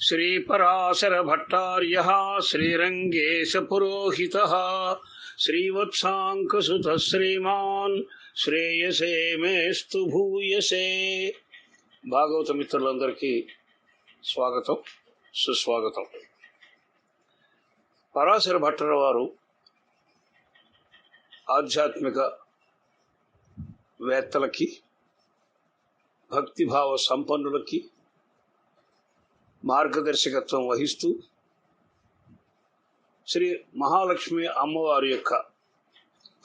श्रीपराशरभट्टार्यः श्रीरङ्गेशपुरोहितः श्रीवत्साङ्कसुतः श्रीमान् శ్రేయసే మేస్తు భూయసే భాగవత మిత్రులందరికీ స్వాగతం సుస్వాగతం పరాశర భట్టర్ వారు ఆధ్యాత్మిక వేత్తలకి భక్తిభావ సంపన్నులకి మార్గదర్శకత్వం వహిస్తూ శ్రీ మహాలక్ష్మి అమ్మవారి యొక్క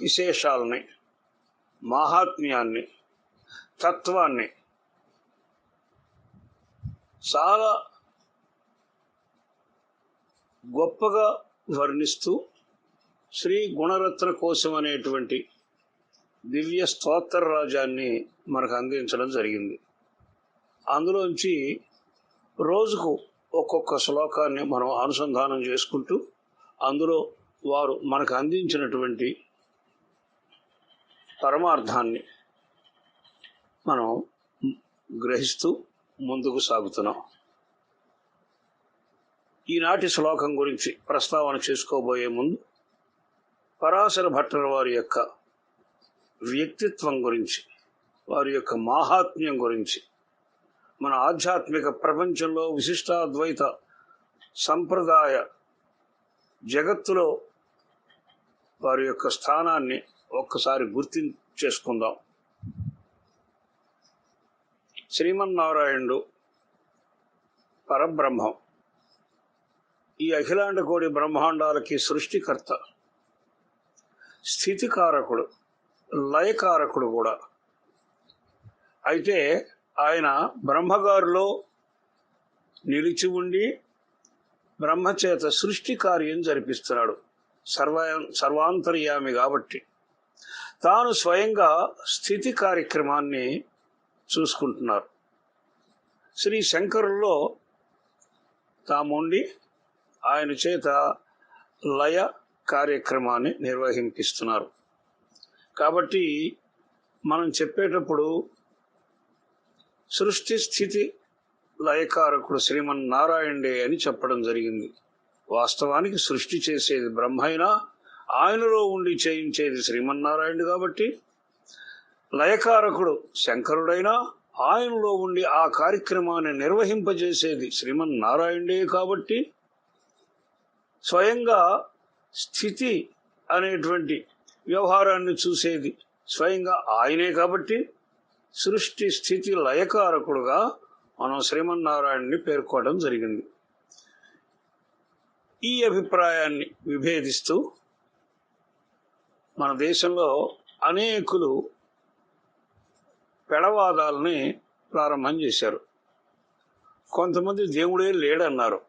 విశేషాలని మాహాత్మ్యాన్ని తత్వాన్ని చాలా గొప్పగా వర్ణిస్తూ శ్రీ గుణరత్న కోశం అనేటువంటి దివ్య స్తోత్ర రాజాన్ని మనకు అందించడం జరిగింది. అందులోంచి రోజుకు ఒక్కొక్క శ్లోకాన్ని మనం అనుసంధానం చేసుకుంటూ అందులో వారు మనకు అందించినటువంటి పరమార్థాన్ని మనం గ్రహిస్తూ ముందుకు సాగుతున్నాం. ఈనాటి శ్లోకం గురించి ప్రస్తావన చేసుకోబోయే ముందు పరాశర భట్టర్ వారి యొక్క వ్యక్తిత్వం గురించి వారి యొక్క మాహాత్మ్యం గురించి మన ఆధ్యాత్మిక ప్రపంచంలో విశిష్టాద్వైత సంప్రదాయ జగత్తులో వారి యొక్క స్థానాన్ని ఒక్కసారి గుర్తింపు చేసుకుందాం శ్రీమన్నారాయణుడు పరబ్రహ్మం. ఈ అఖిలాండ కోడి బ్రహ్మాండాలకి సృష్టికర్త. స్థితికారకుడు లయకారకుడు కూడా. అయితే ఆయన బ్రహ్మగారులో నిలిచి ఉండి బ్రహ్మచేత సృష్టి కార్యం జరిపిస్తున్నాడు. సర్వ సర్వాంతర్యామి కాబట్టి. తాను స్వయంగా స్థితి కార్యక్రమాన్ని చూసుకుంటున్నారు. శ్రీ శంకరుల్లో తాముండి ఆయన చేత లయ కార్యక్రమాన్ని నిర్వహింపిస్తున్నారు. కాబట్టి మనం చెప్పేటప్పుడు సృష్టి స్థితి లయకారకుడు శ్రీమన్నారాయణుడే అని చెప్పడం జరిగింది. వాస్తవానికి సృష్టి చేసేది బ్రహ్మైనా ఆయనలో ఉండి చేయించేది శ్రీమన్నారాయణుడు కాబట్టి. లయకారకుడు శంకరుడైనా ఆయనలో ఉండి ఆ కార్యక్రమాన్ని నిర్వహింపజేసేది శ్రీమన్నారాయణుడే కాబట్టి. స్వయంగా స్థితి అనేటువంటి వ్యవహారాన్ని చూసేది స్వయంగా ఆయనే కాబట్టి. సృష్టి స్థితి లయకారకుడుగా మనం శ్రీమన్నారాయణని పేర్కోవడం జరిగింది. ఈ అభిప్రాయాన్ని విభేదిస్తూ మన దేశంలో అనేకులు పెడవాదాలని ప్రారంభం చేశారు. కొంతమంది దేవుడే లేడన్నారు.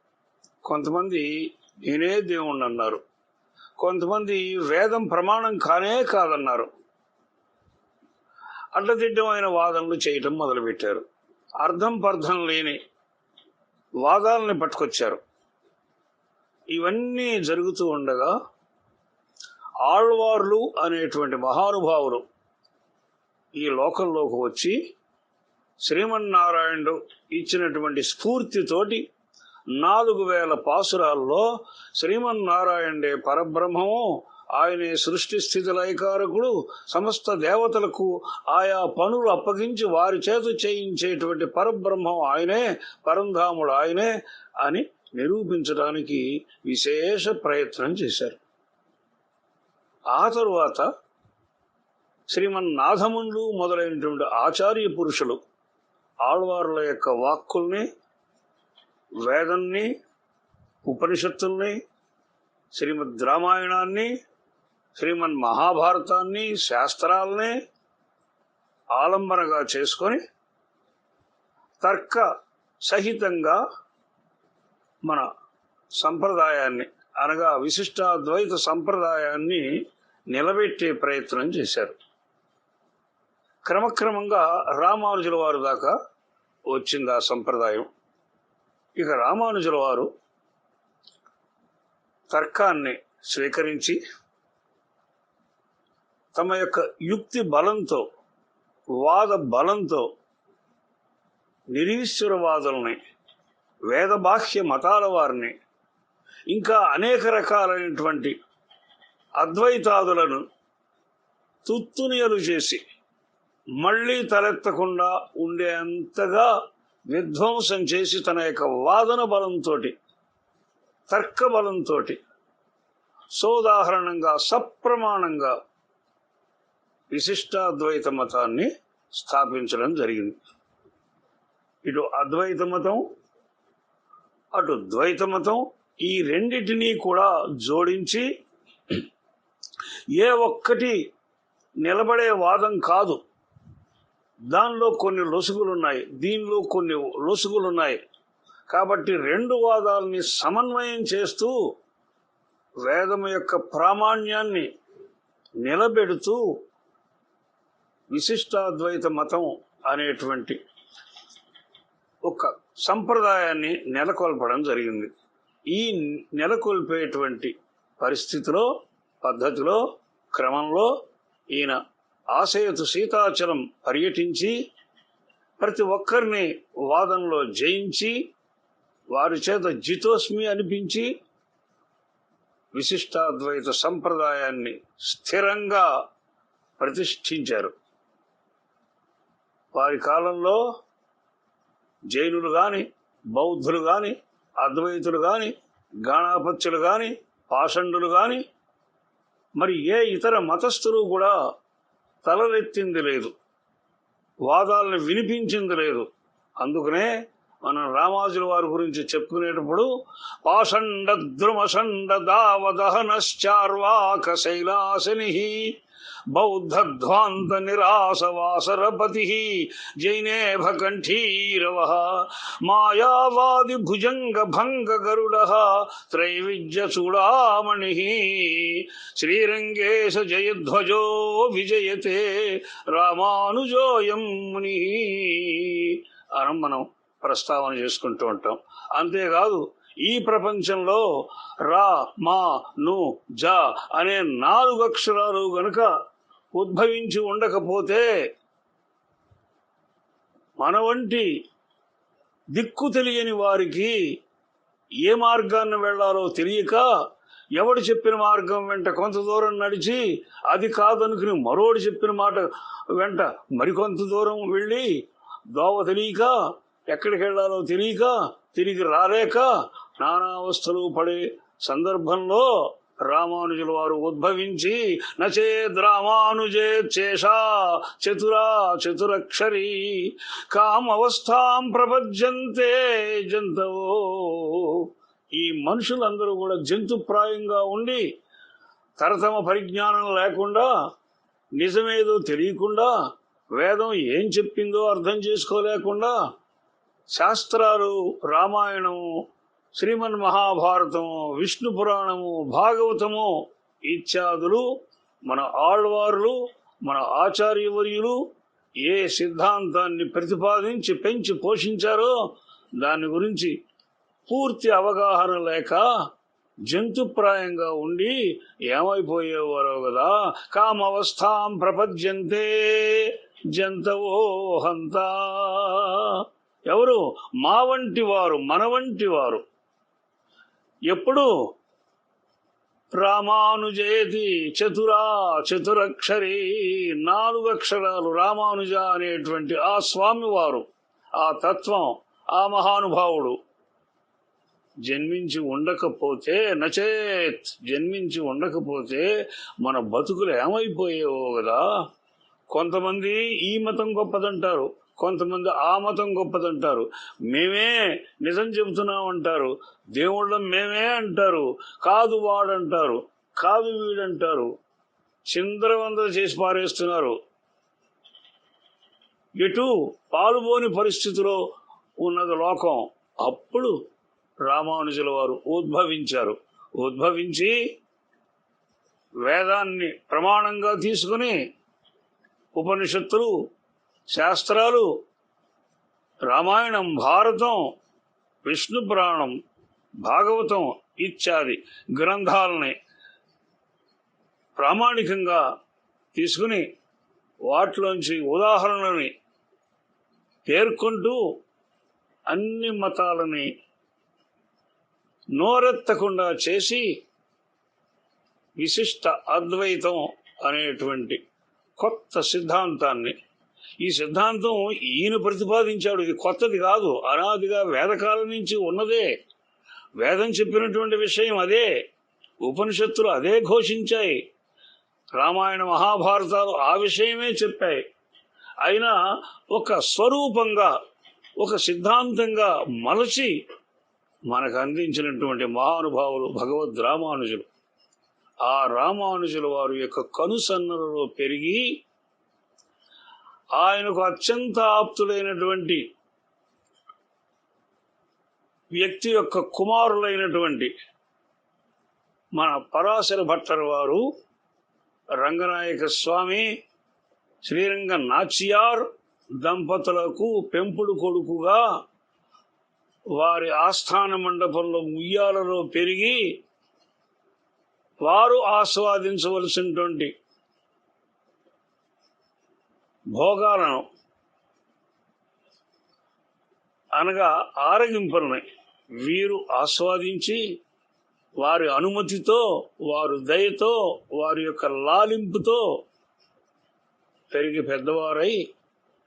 కొంతమంది నేనే దేవుణ్ణి అన్నారు కొంతమంది వేదం ప్రమాణం కానే కాదన్నారు. అడ్డదిడ్డమైన వాదనలు చేయటం మొదలుపెట్టారు. అర్థం పర్థం లేని వాదాలని పట్టుకొచ్చారు. ఇవన్నీ జరుగుతూ ఉండగా ఆళ్వార్లు అనేటువంటి మహానుభావులు ఈ లోకంలోకి వచ్చి శ్రీమన్నారాయణుడు ఇచ్చినటువంటి స్ఫూర్తితోటి నాలుగు వేల పాసురాల్లో శ్రీమన్నారాయణుడే పరబ్రహ్మము ఆయనే సృష్టి స్థితి లైకారకుడు సమస్త దేవతలకు ఆయా పనులు అప్పగించి వారి చేత చేయించేటువంటి పరబ్రహ్మం ఆయనే పరంధాముడు ఆయనే అని నిరూపించడానికి విశేష ప్రయత్నం చేశారు. ఆ తరువాత శ్రీమన్నాథమునులు మొదలైనటువంటి ఆచార్య పురుషులు ఆళ్వార్ల యొక్క వాక్కుల్ని వేదాన్ని ఉపనిషత్తుల్ని శ్రీమద్ రామాయణాన్ని శ్రీమన్ మహాభారతాన్ని శాస్త్రాలని ఆలంబనగా చేసుకొని తర్క సహితంగా మన సంప్రదాయాన్ని అనగా విశిష్టాద్వైత సంప్రదాయాన్ని నిలబెట్టే ప్రయత్నం చేశారు. క్రమక్రమంగా రామానుజుల వారు దాకా వచ్చింది ఆ సంప్రదాయం. ఇక రామానుజుల వారు తర్కాన్ని స్వీకరించి తమ యొక్క యుక్తి బలంతో వాద బలంతో నిరీశ్వరవాదుల్ని వేదబాహ్య మతాల వారిని ఇంకా అనేక రకాలైనటువంటి అద్వైతాదులను తుత్తునియలు చేసి మళ్ళీ తలెత్తకుండా ఉండేంతగా విధ్వంసం చేసి తన యొక్క వాదన బలంతో తర్క బలంతో సోదాహరణంగా సప్రమాణంగా విశిష్టాద్వైత మతాన్ని స్థాపించడం జరిగింది. ఇటు అద్వైత మతం అటు ద్వైత మతం ఈ రెండిటినీ కూడా జోడించి ఏ ఒక్కటి నిలబడే వాదం కాదు. దానిలో కొన్ని లొసుగులున్నాయి దీనిలో కొన్ని లొసుగులున్నాయి. కాబట్టి రెండు వాదాలని సమన్వయం చేస్తూ వేదం యొక్క ప్రామాణ్యాన్ని నిలబెడుతూ విశిష్టాద్వైత మతం అనేటువంటి ఒక సంప్రదాయాన్ని నెలకొల్పడం జరిగింది. ఈ నెలకొల్పేటువంటి పరిస్థితిలో పద్ధతిలో క్రమంలో ఈయన ఆశయతు సీతాచలం పర్యటించి ప్రతి ఒక్కరిని వాదనలో జయించి వారి చేత జితోస్మి అనిపించి విశిష్టాద్వైత సంప్రదాయాన్ని స్థిరంగా ప్రతిష్ఠించారు. వారి కాలంలో జైనులు గాని బౌద్ధులు గాని అద్వైతులు గాని గాణాపత్యులు గాని పాషండులు గాని మరి ఏ ఇతర మతస్థులు కూడా తలలెత్తింది లేదు. వాదాలను వినిపించింది లేదు. అందుకనే మనం రామాజుల వారి గురించి చెప్పుకునేటప్పుడు పాషండ ద్రుమషండ దావదహనశ్చార్వాక శైలాసని బౌద్ధధ్వాంత నిరాసవాసరపతి జైనేభ కంఠీరవ మాయావాది భుజంగ భంగ గరుడ త్రైవిద్య చూడామణి శ్రీరంగేశ జయధ్వజో విజయతే రామానుజోయం ముని అనం మనం ప్రస్తావన చేసుకుంటూ ఉంటాం. అంతేకాదు ఈ ప్రపంచంలో రా మా ను జ అనే నాలుగు అక్షరాలు గనుక ఉద్భవించి ఉండకపోతే మన వంటి దిక్కు తెలియని వారికి ఏ మార్గాన్ని వెళ్ళాలో తెలియక ఎవడు చెప్పిన మార్గం వెంట కొంత దూరం నడిచి అది కాదనుకుని మరోడు చెప్పిన మాట వెంట మరికొంత దూరం వెళ్ళి దోవ తెలియక ఎక్కడికి వెళ్ళాలో తెలియక తిరిగి రాలేక నానావస్థలు పడే సందర్భంలో రామానుజుల వారు ఉద్భవించి నచేద్ రామానుజే చేషా చతురా చతురక్షరీ కామవస్థాం ప్రపద్యంతే జంతవో. ఈ మనుషులందరూ కూడా జంతుప్రాయంగా ఉండి తరతమ పరిజ్ఞానం లేకుండా నిజమేదో తెలియకుండా వేదం ఏం చెప్పిందో అర్థం చేసుకోలేకుండా శాస్త్రాలు రామాయణము శ్రీమన్ మహాభారతము విష్ణు పురాణము భాగవతము ఇత్యాదులు మన ఆళ్వారులు మన ఆచార్యవర్యులు ఏ సిద్ధాంతాన్ని ప్రతిపాదించి పెంచి పోషించారో దాని గురించి పూర్తి అవగాహన లేక జంతుప్రాయంగా ఉండి ఏమైపోయేవారో కదా? కామవస్థాం ప్రపద్యంతే జంతవో హంతా. ఎవరు? మా వంటి వారు మన వంటి వారు. ఎప్పుడు రామానుజేతి చతురా చతురక్షరి నాలుగు అక్షరాలు రామానుజ అనేటువంటి ఆ స్వామివారు ఆ తత్వం ఆ మహానుభావుడు. జన్మించి ఉండకపోతే నచేత్ జన్మించి ఉండకపోతే మన బతుకులు ఏమైపోయేవో కదా. కొంతమంది ఈ మతం గొప్పదంటారు. కొంతమంది ఆ మతం గొప్పదంటారు. మేమే నిజం చెబుతున్నాం అంటారు దేవుళ్ళం మేమే అంటారు. కాదు వాడంటారు. కాదు వీడంటారు. చిందరవందర చేసి పారేస్తున్నారు. ఎటు పాలుబోని పరిస్థితిలో ఉన్నది లోకం. అప్పుడు రామానుజుల వారు ఉద్భవించారు. ఉద్భవించి వేదాన్ని ప్రమాణంగా తీసుకుని ఉపనిషత్తులు శాస్త్రాలు రామాయణం భారతం విష్ణు పురాణం భాగవతం ఇత్యాది గ్రంథాలని ప్రామాణికంగా తీసుకుని వాటిలోంచి ఉదాహరణని పేర్కొంటూ అన్ని మతాలని నోరెత్తకుండా చేసి విశిష్ట అద్వైతం అనేటువంటి కొత్త సిద్ధాంతాన్ని ఈ సిద్ధాంతం ఈయన ప్రతిపాదించాడు. ఇది కొత్తది కాదు. అనాదిగా వేదకాలం నుంచి ఉన్నదే. వేదం చెప్పినటువంటి విషయం అదే. ఉపనిషత్తులు అదే ఘోషించాయి. రామాయణ మహాభారతాలు ఆ విషయమే చెప్పాయి. అయినా ఒక స్వరూపంగా ఒక సిద్ధాంతంగా మలచి మనకు అందించినటువంటి మహానుభావులు భగవద్ రామానుజులు. ఆ రామానుజుల వారి యొక్క కనుసన్నలలో పెరిగి ఆయనకు అత్యంత ఆప్తుడైనటువంటి వ్యక్తి యొక్క కుమారులైనటువంటి మన పరాశర భట్టర్ వారు రంగనాయక స్వామి శ్రీరంగ నాచియార్ దంపతులకు పెంపుడు కొడుకుగా వారి ఆస్థాన మండపంలో ఉయ్యాలలో పెరిగి వారు ఆస్వాదించవలసినటువంటి భోగాలను అనగా ఆరగింపులని వీరు ఆస్వాదించి వారి అనుమతితో వారు దయతో వారి యొక్క లాలింపుతో పెరిగి పెద్దవారై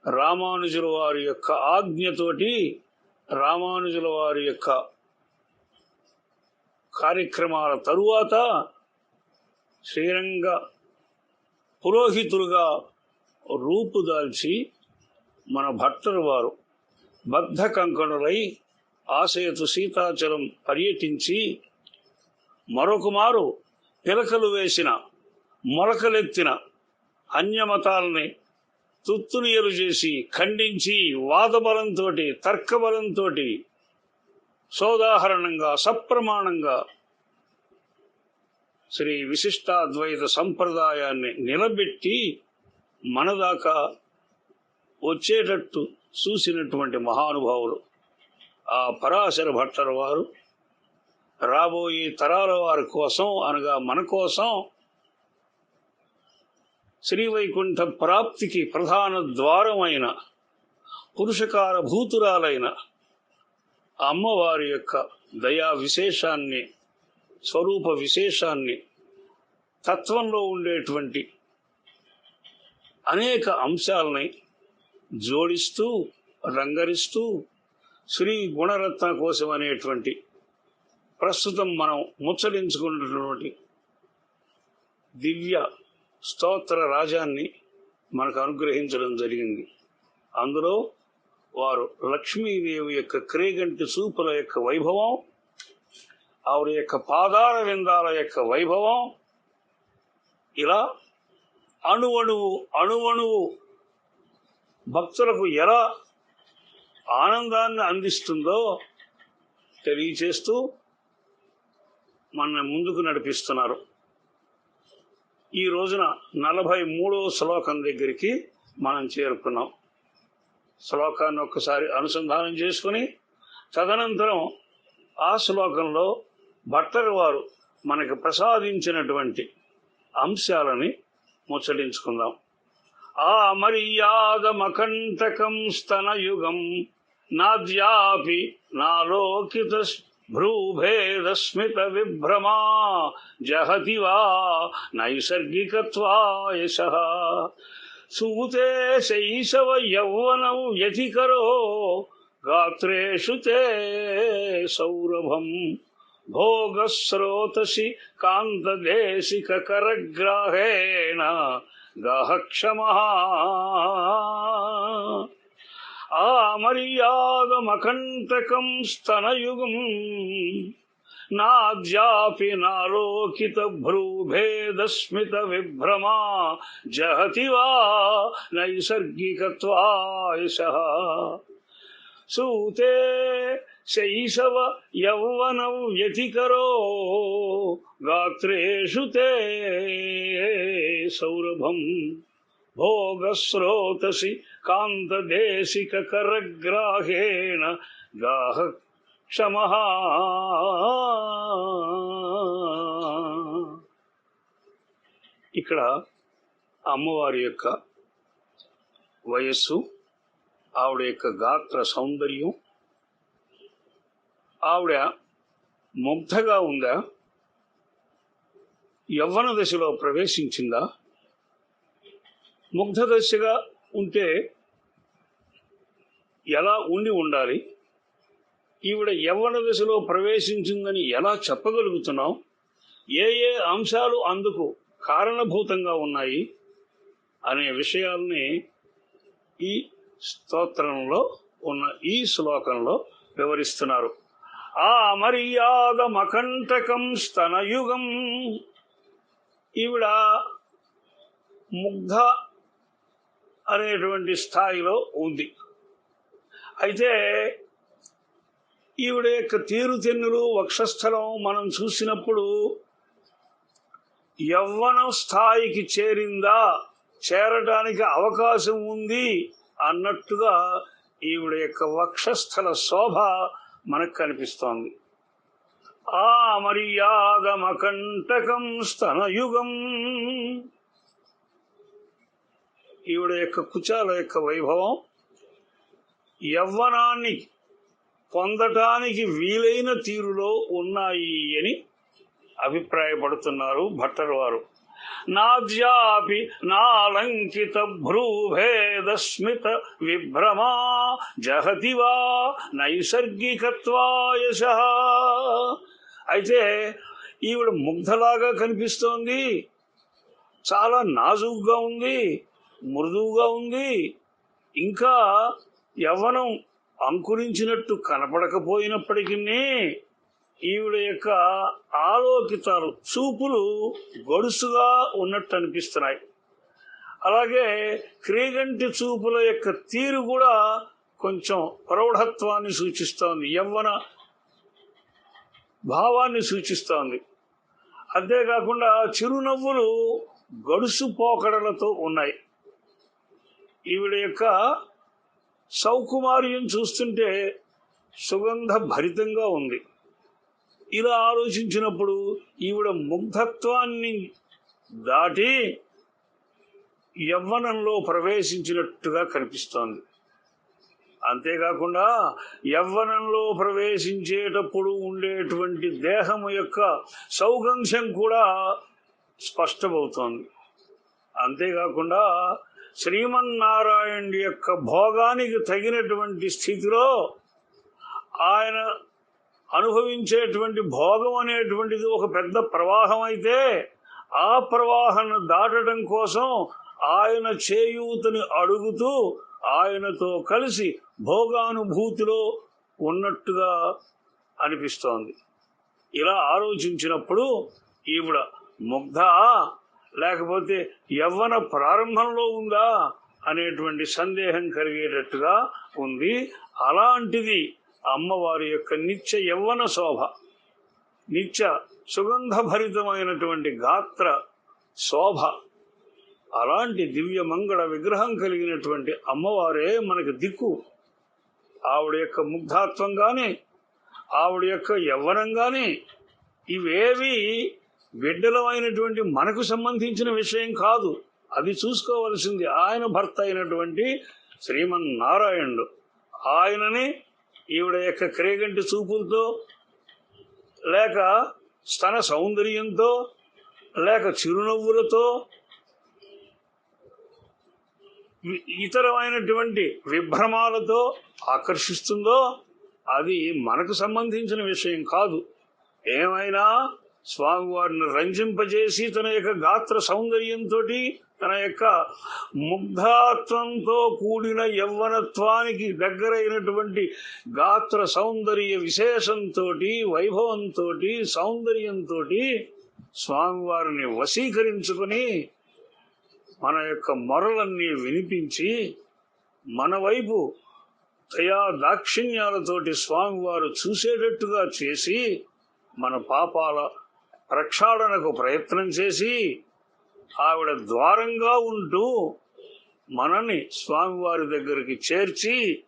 రామానుజుల వారి యొక్క ఆజ్ఞతోటి రామానుజుల వారి యొక్క కార్యక్రమాల తరువాత శ్రీరంగ పురోహితులుగా రూపుదాల్చి మన భర్తలు వారు బద్ధ కంకణులై ఆశయతు సీతాచలం పర్యటించి మరొకమారు పిలకలు వేసిన మొలకలెత్తిన అన్యమతాలని తుత్తునియలు చేసి ఖండించి వాదబలంతో తర్కబలంతో సోదాహరణంగా సప్రమాణంగా శ్రీ విశిష్టాద్వైత సంప్రదాయాన్ని నిలబెట్టి మనదాకా వచ్చేటట్టు చూసినటువంటి మహానుభావులు ఆ పరాశర భట్టల వారు రాబోయే తరాల వారి కోసం అనగా మన కోసం శ్రీవైకుంఠ ప్రాప్తికి ప్రధాన ద్వారమైన పురుషకార భూతురాలైన అమ్మవారి యొక్క దయా విశేషాన్ని స్వరూప విశేషాన్ని తత్వంలో ఉండేటువంటి అనేక అంశాలని జోడిస్తూ రంగరిస్తూ శ్రీ గుణరత్న కోసం అనేటువంటి ప్రస్తుతం మనం ముచ్చరించుకున్నటువంటి దివ్య స్తోత్ర రాజాన్ని మనకు అనుగ్రహించడం జరిగింది. అందులో వారు లక్ష్మీదేవి యొక్క క్రేగంటి చూపుల యొక్క వైభవం ఆవిడ యొక్క పాదాల విందాల యొక్క వైభవం ఇలా అణువణువు అణువణువు. భక్తులకు ఎలా ఆనందాన్ని అందిస్తుందో తెలియచేస్తూ మన ముందుకు నడిపిస్తున్నారు. ఈ రోజున నలభై మూడవ శ్లోకం దగ్గరికి మనం చేరుకున్నాం. శ్లోకాన్ని ఒక్కసారి అనుసంధానం చేసుకుని తదనంతరం ఆ శ్లోకంలో భట్టరు వారు మనకు ప్రసాదించినటువంటి అంశాలని ముచ్చటించుకుందాం. ఆ మర్యాదమకంటకం స్తనయుగం నాద్యాపి నాలోకిత భ్రూభేదస్మిత విభ్రమా జహతి వా నైసర్గికత్వాయశ సూతే శైశవ యౌవనం వ్యతికరో గాత్రేషు తే సౌరభం. భోగస్రోతసి కాంతదేశిక కరగ్రాహేణ గహ క్షమ ఆమర్యాదమకంటకం స్తనయుగం నాద్యాపి నాలోకిత భ్రూభేదస్మిత విభ్రమా జహతి వా నైసర్గికత్వాయశ సూతే శైశవ యౌవనం వ్యతికరో గాత్రేషు తే సౌరభం. భోగస్రోతసి కాంతదేశిక కరగ్రాహేణ గాహ క్షమ. ఇక్కడ అమ్మవారి యొక్క వయస్సు ఆవిడ యొక్క గాత్ర సౌందర్యం ఆవిడ ముగ్ధగా ఉందా? యవ్వన దశలో ప్రవేశించిందా? ముగ్ధ దశగా ఉంటే ఎలా ఉండి ఉండాలి? ఈవిడ యవ్వన దశలో ప్రవేశించిందని ఎలా చెప్పగలుగుతున్నాం ఏ ఏ అంశాలు అందుకు కారణభూతంగా ఉన్నాయి? అనే విషయాల్ని ఈ స్తోత్రంలో ఉన్న ఈ శ్లోకంలో వివరిస్తున్నారు. ఆ మర్యాద మకంటకం స్తనయుగం ఈవిడ ముగ్ధ అనేటువంటి స్థాయిలో ఉంది. అయితే ఈవిడ యొక్క తీరుతెన్నులు వక్షస్థలం మనం చూసినప్పుడు యవ్వన స్థాయికి చేరిందా చేరటానికి అవకాశం ఉంది అన్నట్టుగా ఈవిడ యొక్క వక్షస్థల శోభ మనకు కనిపిస్తోంది. ఆ మర్యాదమకంటకం స్తనయుగం. ఈవిడ యొక్క కుచాల యొక్క వైభవం యవ్వనాన్ని పొందటానికి వీలైన తీరులో ఉన్నాయి అని అభిప్రాయపడుతున్నారు భట్టర్ వారు నాద్యాపి నాలంకిత భ్రూభేదస్మిత విభ్రమా జహతి వా నైసర్గికత్వాయశ అయితే ఈవిడ ముగ్ధలాగా కనిపిస్తోంది. చాలా నాజుగ్గా ఉంది మృదువుగా ఉంది. ఇంకా యవ్వనం అంకురించినట్టు కనపడకపోయినప్పటికీ ఈవిడ యొక్క ఆలోకితాలు చూపులు గడుసుగా ఉన్నట్టు అనిపిస్తున్నాయి. అలాగే క్రీగంటి చూపుల యొక్క తీరు కూడా కొంచెం ప్రౌఢత్వాన్ని సూచిస్తోంది యవ్వన భావాన్ని సూచిస్తోంది. అంతేకాకుండా చిరునవ్వులు గడుసు పోకడలతో ఉన్నాయి. ఈవిడ యొక్క సౌకుమార్యం చూస్తుంటే సుగంధ భరితంగా ఉంది. ఇలా ఆలోచించినప్పుడు ఈవిడ ముగ్ధత్వాన్ని దాటి యవ్వనంలో ప్రవేశించినట్టుగా కనిపిస్తోంది. అంతేకాకుండా యవ్వనంలో ప్రవేశించేటప్పుడు ఉండేటువంటి దేహం యొక్క సౌగంధ్యం కూడా స్పష్టమవుతోంది. అంతేకాకుండా శ్రీమన్నారాయణుడి యొక్క భోగానికి తగినటువంటి స్థితిలో ఆయన అనుభవించేటువంటి భోగం అనేటువంటిది ఒక పెద్ద ప్రవాహం అయితే ఆ ప్రవాహాన్ని దాటడం కోసం ఆయన చేయూతని అడుగుతూ ఆయనతో కలిసి భోగానుభూతిలో ఉన్నట్టుగా అనిపిస్తోంది. ఇలా ఆలోచించినప్పుడు ఈవిడ ముగ్ధ లేకపోతే యవ్వన ప్రారంభంలో ఉందా అనేటువంటి సందేహం కలిగేటట్టుగా ఉంది. అలాంటిది అమ్మవారి యొక్క నిత్య యవ్వన శోభ నిత్య సుగంధభరితమైనటువంటి గాత్ర శోభ అలాంటి దివ్య మంగళ విగ్రహం కలిగినటువంటి అమ్మవారే మనకి దిక్కు. ఆవిడ యొక్క ముగ్ధాత్వంగానే ఆవిడ యొక్క యవ్వనంగానే ఇవేవి బిడ్డలమైనటువంటి మనకు సంబంధించిన విషయం కాదు. అది చూసుకోవలసింది ఆయన భర్త అయినటువంటి శ్రీమన్నారాయణుడు. ఆయనని ఈవిడ యొక్క క్రేగంటి చూపులతో లేక స్తన సౌందర్యంతో లేక చిరునవ్వులతో ఇతరమైనటువంటి విభ్రమాలతో ఆకర్షిస్తుందో అది మనకు సంబంధించిన విషయం కాదు. ఏమైనా స్వామివారిని రంజింపజేసి తన యొక్క గాత్ర సౌందర్యంతో తన యొక్క ముగ్ధాత్వంతో కూడిన యవ్వనత్వానికి దగ్గరైనటువంటి గాత్ర సౌందర్య విశేషంతో వైభవంతో సౌందర్యంతో స్వామివారిని వశీకరించుకొని మన యొక్క మొరలన్నీ వినిపించి మన వైపు దయా దాక్షిణ్యాలతోటి స్వామివారు చూసేటట్టుగా చేసి మన పాపాల ప్రక్షాళనకు ప్రయత్నం చేసి ఆవిడ ద్వారంగా ఉంటూ మనని స్వామివారి దగ్గరికి చేర్చి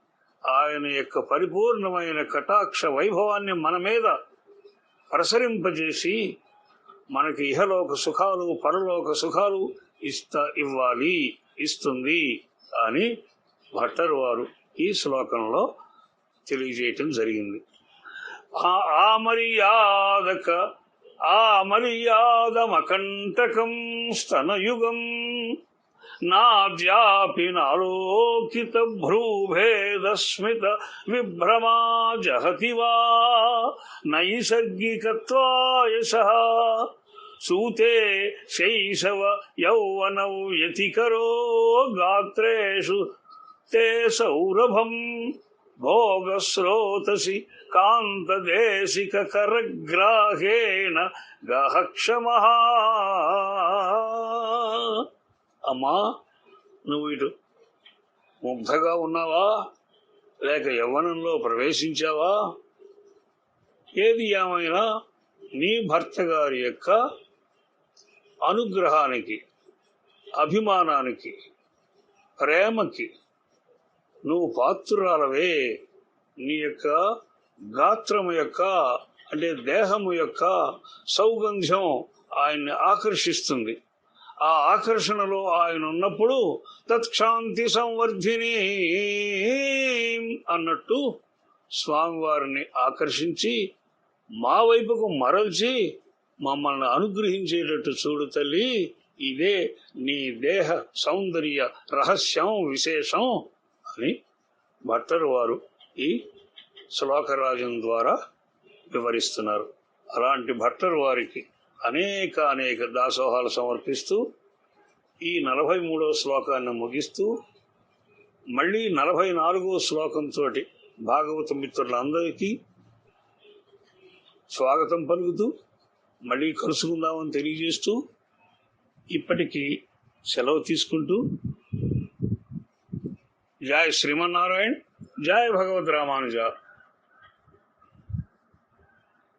ఆయన యొక్క పరిపూర్ణమైన కటాక్ష వైభవాన్ని మన మీద ప్రసరింపజేసి మనకి ఇహలోక సుఖాలు పరలోక సుఖాలు ఇస్తా ఇవ్వాలి ఇస్తుంది అని భట్టరు వారు ఈ శ్లోకంలో తెలియజేయటం జరిగింది. ఆ- ఆ మర్యాదమకంటకం స్తనయుగం నాద్యాపినోకిత భ్రూభేదస్మిత విభ్రమా జహతి వా నైసర్గికత్వాయశ సూతే శైశవ యౌవనౌ యతికరో గాత్రేషు. తే సౌరభం. భోగస్రోతసి కాంతదేశిక కరగ్రాహేణ గహక్షమ అమ్మా నువ్వు ఇటు ముగ్ధగా ఉన్నావా? లేక యవ్వనంలో ప్రవేశించావా? ఏది ఏమైనా నీ భర్త గారి యొక్క అనుగ్రహానికి అభిమానానికి ప్రేమకి నువ్వు పాత్రురాలవే. నీ యొక్క గాత్రము యొక్క అంటే దేహము యొక్క సౌగంధ్యం ఆయన్ని ఆకర్షిస్తుంది. ఆ ఆకర్షణలో ఆయన ఉన్నప్పుడు తత్క్షాంతి సంవర్ధిని అన్నట్టు స్వామివారిని ఆకర్షించి మా వైపుకు మరల్చి మమ్మల్ని అనుగ్రహించేటట్టు చూడు తల్లి ఇదే నీ దేహ సౌందర్య రహస్యం విశేషం. అని భట్టరు వారు ఈ శ్లోకరాజం ద్వారా వివరిస్తున్నారు. అలాంటి భట్టరు వారికి అనేక అనేక దాసోహాలు సమర్పిస్తూ ఈ నలభై మూడవ శ్లోకాన్ని ముగిస్తూ మళ్ళీ నలభై నాలుగవ శ్లోకంతో భాగవత మిత్రులందరికీ స్వాగతం పలుకుతూ మళ్ళీ కలుసుకుందామని తెలియజేస్తూ ఇప్పటికీ సెలవు తీసుకుంటూ జయ శ్రీమన్నారాయణ జయ భగవద్ రామానుజ